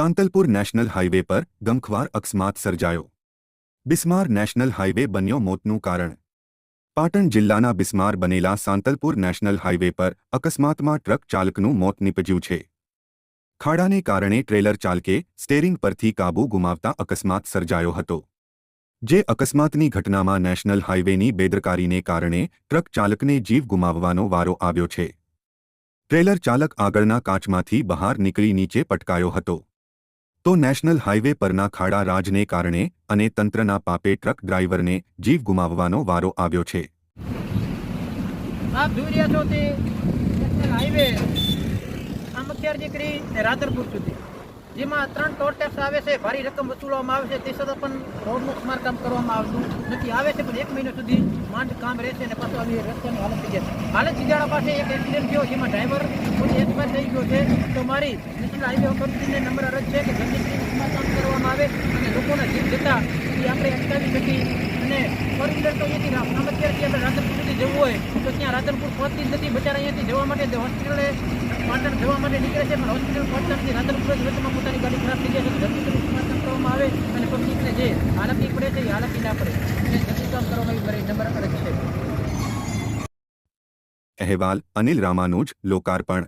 Santalpur national highway પર ગમખ્વાર અકસ્માત સર્જાયો. બિસ્માર નેશનલ હાઇવે બન્યો મોતનું કારણ. પાટણ જિલ્લાના બિસ્માર બનેલા સાંતલપુર નેશનલ હાઇવે પર અકસ્માતમાં ટ્રક ચાલકનું મોત નીપજ્યું છે. ખાડાને કારણે ટ્રેલર ચાલકે સ્ટેરિંગ પરથી કાબૂ ગુમાવતા અકસ્માત સર્જાયો હતો. જે અકસ્માતની ઘટનામાં નેશનલ હાઇવેની બેદરકારીને કારણે ટ્રક ચાલકને જીવ ગુમાવવાનો વારો આવ્યો છે. ટ્રેલર ચાલક આગળના કાચમાંથી બહાર નીકળી નીચે પટકાયો હતો. તો નેશનલ હાઇવે પરના ખાડા રાજને કારણે અને તંત્રના પાપે ટ્રક ડ્રાઈવરને જીવ ગુમાવવાનો વારો આવ્યો છે. આપ સુધી. જેમાં ત્રણ ટોલ ટેક્સ આવે છે, ભારી રકમ વસૂલવામાં આવે છે, તે છતાં પણ રોડનું સમારકામ કરવામાં આવતું નથી. આવે છે, પણ એક મહિના સુધી માંડ કામ રહેશે અને પાછું આવી રસ્તાની હાલત થઈ જશે. હાલત જીજાળા પાસે એક એક્સિડન્ટ થયો, જેમાં ડ્રાઈવર પોતે એક્સપાયર થઈ ગયો છે. તો મારી નેશનલ હાઈવે ઓથોરિટીને નંબર અરજ છે કે જલ્દીથી સમારકામ કરવામાં આવે અને લોકોના જીવ જતા એ આપણે અટકાવી શકીએ અને ફોર વ્હીલર તો અહીંયાથી રામત્યારથી આપણે રાધનપુર સુધી જવું હોય, તો ત્યાં રાધનપુર પહોંચતી નથી. બચારા અહીંયાથી જવા માટે હોસ્પિટલે પાટણ જવા માટે નીકળે છે, પણ હોસ્પિટલ પહોંચતા નથી. રાધનપુર જ વચમાં પોતાની ગાડી ખરાબ થઈ જાય તો જલ્દી કરવામાં આવે અને પબ્લિકને જે હાલતની પડે છે એ હાલતની ના પડે. અને જલ્દી કામ કરવામાં આવી નંબર અડગ છે. અહેવાલ અનિલ રામાનુજ, લોકાર્પણ.